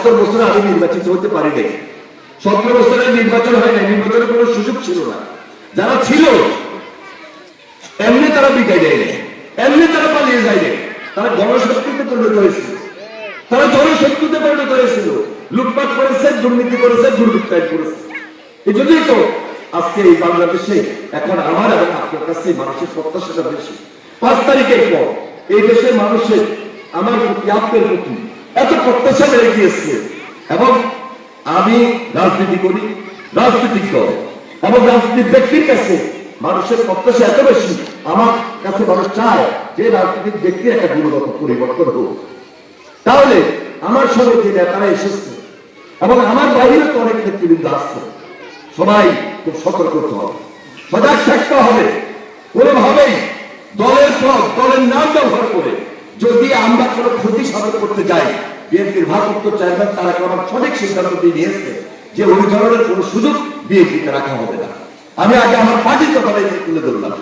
সত্তর বছরে আমি নির্বাচিত হতে পারি নাই। সতেরো বছরে নির্বাচন হয় না নির্বাচনের কোনো সুযোগ ছিল না। যারা ছিল, এমনি তারা বিদায় দেয় নাই। এমনি তারা পালিয়ে যায় নাই। তারা গণশক্তিতে পরিণত হয়েছিল। তারা জনশক্তিতে পরিণত হয়েছিল। লুটপাট করেছে, দুর্নীতি করেছে, দুর্বৃত্তায়ন করেছে। এই জন্যই তো আজকে এই বাংলাদেশে এখন আমার এবং আপনার কাছে মানুষের প্রত্যাশাটা বেশি। পাঁচ তারিখের পর এই দেশের মানুষের, আমার প্রতি আপনার প্রতি এত প্রত্যাশা বেড়ে গিয়েছে। এবং আমি রাজনীতি করি রাজনৈতিক দল এবং রাজনীতির ব্যক্তির কাছে মানুষের প্রত্যাশা এত বেশি, আমার কাছে মানুষ চায় যে রাজনীতির ব্যক্তির একটা গুণগত পরিবর্তন হোক। তাহলে আমার সঙ্গে যে নেতারা এসেছে, এবং আমার বাইরে তো অনেক নেতৃবৃন্দ আসছে সবাই খুব সতর্ক হতে হবে, সজাগ থাকতে হবে। কোনোভাবেই দলের পর দলের নাম ব্যবহার করে যদি আমরা কোনো ক্ষতি সাধন করতে যাই, বিএনপির ভারপ্রাপ্ত চেয়ারম্যান তারা আমার সঠিক সিদ্ধান্ত দিয়ে নিয়েছে যে ওই ধরনের কোনো সুযোগ বিএনপিতে রাখা হবে না। আমি আগে আমার পার্টির কথা তুলে ধরলাম।